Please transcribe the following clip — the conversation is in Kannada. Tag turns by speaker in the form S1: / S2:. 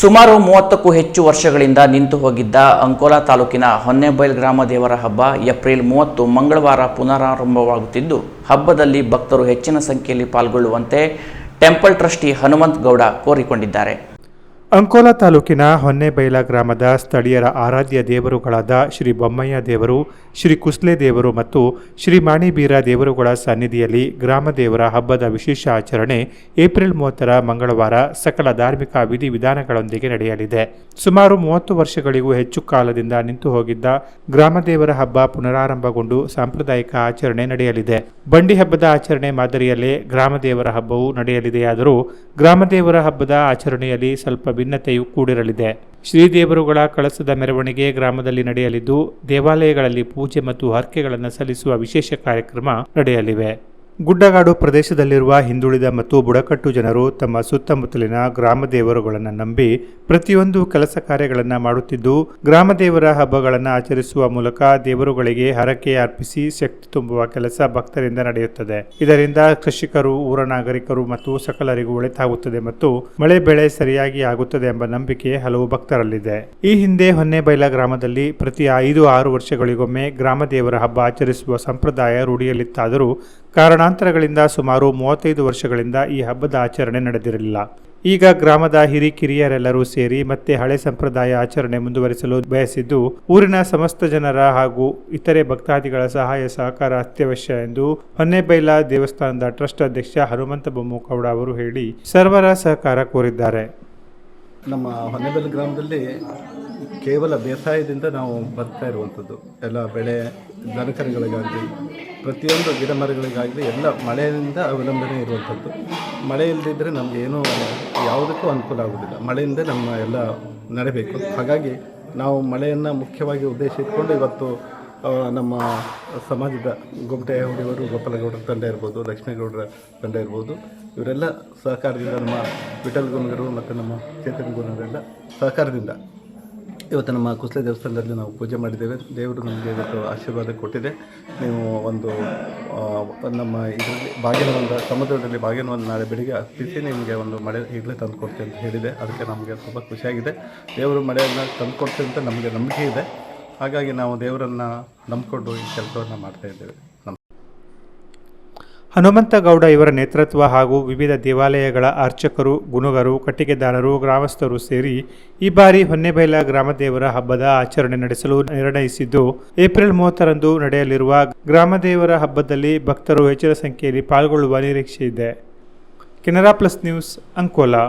S1: ಸುಮಾರು ಮೂವತ್ತಕ್ಕೂ ಹೆಚ್ಚು ವರ್ಷಗಳಿಂದ ನಿಂತು ಹೋಗಿದ್ದ ಅಂಕೋಲಾ ತಾಲೂಕಿನ ಹೊನ್ನೆಬೈಲ್ ಗ್ರಾಮ ದೇವರ ಹಬ್ಬ ಏಪ್ರಿಲ್ ಮೂವತ್ತು ಮಂಗಳವಾರ ಪುನರಾರಂಭವಾಗುತ್ತಿದ್ದು, ಹಬ್ಬದಲ್ಲಿ ಭಕ್ತರು ಹೆಚ್ಚಿನ ಸಂಖ್ಯೆಯಲ್ಲಿ ಪಾಲ್ಗೊಳ್ಳುವಂತೆ ಟೆಂಪಲ್ ಟ್ರಸ್ಟಿ ಹನುಮಂತ್ ಗೌಡ ಕೋರಿಕೊಂಡಿದ್ದಾರೆ.
S2: ಅಂಕೋಲಾ ತಾಲೂಕಿನ ಹೊನ್ನೆಬೈಲ ಗ್ರಾಮದ ಸ್ಥಳೀಯರ ಆರಾಧ್ಯ ದೇವರುಗಳಾದ ಶ್ರೀ ಬೊಮ್ಮಯ್ಯ ದೇವರು, ಶ್ರೀ ಕುಸ್ಲೆ ದೇವರು ಮತ್ತು ಶ್ರೀ ಮಾಣಿಬೀರ ದೇವರುಗಳ ಸನ್ನಿಧಿಯಲ್ಲಿ ಗ್ರಾಮದೇವರ ಹಬ್ಬದ ವಿಶೇಷ ಆಚರಣೆ ಏಪ್ರಿಲ್ ಮೂವತ್ತರ ಮಂಗಳವಾರ ಸಕಲ ಧಾರ್ಮಿಕ ವಿಧಿವಿಧಾನಗಳೊಂದಿಗೆ ನಡೆಯಲಿದೆ. ಸುಮಾರು ಮೂವತ್ತು ವರ್ಷಗಳಿಗೂ ಹೆಚ್ಚು ಕಾಲದಿಂದ ನಿಂತು ಹೋಗಿದ್ದ ಗ್ರಾಮದೇವರ ಹಬ್ಬ ಪುನರಾರಂಭಗೊಂಡು ಸಾಂಪ್ರದಾಯಿಕ ಆಚರಣೆ ನಡೆಯಲಿದೆ. ಬಂಡಿ ಹಬ್ಬದ ಆಚರಣೆ ಮಾದರಿಯಲ್ಲೇ ಗ್ರಾಮದೇವರ ಹಬ್ಬವು ನಡೆಯಲಿದೆಯಾದರೂ ಗ್ರಾಮದೇವರ ಹಬ್ಬದ ಆಚರಣೆಯಲ್ಲಿ ಸ್ವಲ್ಪ ಭಿನ್ನತೆಯೂ ಕೂಡಿರಲಿದೆ. ಶ್ರೀದೇವರುಗಳ ಕಳಸದ ಮೆರವಣಿಗೆ ಗ್ರಾಮದಲ್ಲಿ ನಡೆಯಲಿದ್ದು, ದೇವಾಲಯಗಳಲ್ಲಿ ಪೂಜೆ ಮತ್ತು ಹರಕೆಗಳನ್ನು ಸಲ್ಲಿಸುವ ವಿಶೇಷ ಕಾರ್ಯಕ್ರಮ ನಡೆಯಲಿವೆ. ಗುಡ್ಡಗಾಡು ಪ್ರದೇಶದಲ್ಲಿರುವ ಹಿಂದುಳಿದ ಮತ್ತು ಬುಡಕಟ್ಟು ಜನರು ತಮ್ಮ ಸುತ್ತಮುತ್ತಲಿನ ಗ್ರಾಮ ದೇವರುಗಳನ್ನು ನಂಬಿ ಪ್ರತಿಯೊಂದು ಕೆಲಸ ಕಾರ್ಯಗಳನ್ನು ಮಾಡುತ್ತಿದ್ದು ಗ್ರಾಮ ದೇವರ ಹಬ್ಬಗಳನ್ನು ಆಚರಿಸುವ ಮೂಲಕ ದೇವರುಗಳಿಗೆ ಹರಕೆ ಅರ್ಪಿಸಿ ಶಕ್ತಿ ತುಂಬುವ ಕೆಲಸ ಭಕ್ತರಿಂದ ನಡೆಯುತ್ತದೆ. ಇದರಿಂದ ಕೃಷಿಕರು, ಊರ ನಾಗರಿಕರು ಮತ್ತು ಸಕಲರಿಗೂ ಒಳಿತಾಗುತ್ತದೆ ಮತ್ತು ಮಳೆ ಬೆಳೆ ಸರಿಯಾಗಿ ಆಗುತ್ತದೆ ಎಂಬ ನಂಬಿಕೆ ಹಲವು ಭಕ್ತರಲ್ಲಿದೆ. ಈ ಹಿಂದೆ ಹೊನ್ನೆಬೈಲ ಗ್ರಾಮದಲ್ಲಿ ಪ್ರತಿ ಐದು ಆರು ವರ್ಷಗಳಿಗೊಮ್ಮೆ ಗ್ರಾಮ ದೇವರ ಹಬ್ಬ ಆಚರಿಸುವ ಸಂಪ್ರದಾಯ ರೂಢಿಯಲ್ಲಿತ್ತಾದರೂ ಕಾರಣಾಂತರಗಳಿಂದ ಸುಮಾರು ಮೂವತ್ತೈದು ವರ್ಷಗಳಿಂದ ಈ ಹಬ್ಬದ ಆಚರಣೆ ನಡೆದಿರಲಿಲ್ಲ. ಈಗ ಗ್ರಾಮದ ಹಿರಿಕಿರಿಯರೆಲ್ಲರೂ ಸೇರಿ ಮತ್ತೆ ಹಳೆ ಸಂಪ್ರದಾಯ ಆಚರಣೆ ಮುಂದುವರಿಸಲು ಬಯಸಿದ್ದು, ಊರಿನ ಸಮಸ್ತ ಜನರ ಹಾಗೂ ಇತರೆ ಭಕ್ತಾದಿಗಳ ಸಹಾಯ ಸಹಕಾರ ಅತ್ಯವಶ್ಯ ಎಂದು ಹೊನ್ನೆಬೈಲ ದೇವಸ್ಥಾನದ ಟ್ರಸ್ಟ್ ಅಧ್ಯಕ್ಷ ಹನುಮಂತ ಬೊಮ್ಮಗೌಡ ಅವರು ಹೇಳಿ ಸರ್ವರ ಸಹಕಾರ ಕೋರಿದ್ದಾರೆ.
S3: ನಮ್ಮ ಹೊನ್ನೆಬೈಲ ಗ್ರಾಮದಲ್ಲಿ ಕೇವಲ ಬೇಸಾಯದಿಂದ ನಾವು ಬರ್ತಾ ಇರುವಂಥದ್ದು. ಎಲ್ಲ ಬೆಳೆ, ದನಕರುಗಳಿಗಾಗಲಿ, ಪ್ರತಿಯೊಂದು ಗಿಡ ಮರಗಳಿಗಾಗಲಿ ಎಲ್ಲ ಮಳೆಯಿಂದ ಅವಲಂಬನೆ ಇರುವಂಥದ್ದು. ಮಳೆ ಇಲ್ಲದಿದ್ದರೆ ನಮಗೆ ಏನೂ ಯಾವುದಕ್ಕೂ ಅನುಕೂಲ ಆಗೋದಿಲ್ಲ. ಮಳೆಯಿಂದ ನಮ್ಮ ಎಲ್ಲ ನಡೆಯಬೇಕು ಹಾಗಾಗಿ ನಾವು ಮಳೆಯನ್ನು ಮುಖ್ಯವಾಗಿ ಉದ್ದೇಶ ಇಟ್ಕೊಂಡು ಇವತ್ತು ನಮ್ಮ ಸಮಾಜದ ಗೊಮಟೆ ಹುಡುಗರು ಗೋಪಾಲಗೌಡರ ತಂಡ ಇರ್ಬೋದು, ಲಕ್ಷ್ಮೇಗೌಡರ ತಂಡ ಇರ್ಬೋದು, ಇವರೆಲ್ಲ ಸಹಕಾರದಿಂದ ನಮ್ಮ ವಿಠಲ್ ಗುಣಗರು ಮತ್ತು ನಮ್ಮ ಚೇತನ್ ಗುಣಗರೆಲ್ಲ ಸಹಕಾರದಿಂದ ಇವತ್ತು ನಮ್ಮ ಕುಸಲೆ ದೇವಸ್ಥಾನದಲ್ಲಿ ನಾವು ಪೂಜೆ ಮಾಡಿದ್ದೇವೆ. ದೇವರು ನಮಗೆ ಇವತ್ತು ಆಶೀರ್ವಾದ ಕೊಟ್ಟಿದೆ. ನೀವು ಒಂದು ನಮ್ಮ ಇದರಲ್ಲಿ ಬಾಗಿನ ಒಂದು ಸಮುದ್ರದಲ್ಲಿ ಒಂದು ನಾಳೆ ಬೆಳಿಗ್ಗೆ ಹತ್ತಿಸಿ ನಿಮಗೆ ಒಂದು ಮಳೆ ಈಗಲೇ ತಂದು ಕೊಡ್ತೀನಿ ಅಂತ ಹೇಳಿದೆ. ಅದಕ್ಕೆ ನಮಗೆ ತುಂಬ ಖುಷಿಯಾಗಿದೆ. ದೇವರು ಮಳೆಯನ್ನು ತಂದು ಕೊಡ್ತೀನಿ ಅಂತ ನಮಗೆ ನಂಬಿಕೆ ಇದೆ. ಹಾಗಾಗಿ ನಾವು ದೇವರನ್ನು ನಂಬಿಕೊಂಡು ಈ ಕೆಲಸವನ್ನು ಮಾಡ್ತಾಯಿದ್ದೇವೆ
S2: ಹನುಮಂತಗೌಡ ಇವರ ನೇತೃತ್ವ ಹಾಗೂ ವಿವಿಧ ದೇವಾಲಯಗಳ ಅರ್ಚಕರು ಗುನುಗರು ಕಟ್ಟಿಗೆದಾರರು, ಗ್ರಾಮಸ್ಥರು ಸೇರಿ ಈ ಬಾರಿ ಹೊನ್ನೆಬೈಲ ಗ್ರಾಮದೇವರ ಹಬ್ಬದ ಆಚರಣೆ ನಡೆಸಲು ನಿರ್ಣಯಿಸಿದ್ದು, ಏಪ್ರಿಲ್ ಮೂವತ್ತರಂದು ನಡೆಯಲಿರುವ ಗ್ರಾಮದೇವರ ಹಬ್ಬದಲ್ಲಿ ಭಕ್ತರು ಹೆಚ್ಚಿನ ಸಂಖ್ಯೆಯಲ್ಲಿ ಪಾಲ್ಗೊಳ್ಳುವ ನಿರೀಕ್ಷೆ ಇದೆ. Canara plus news Ankola.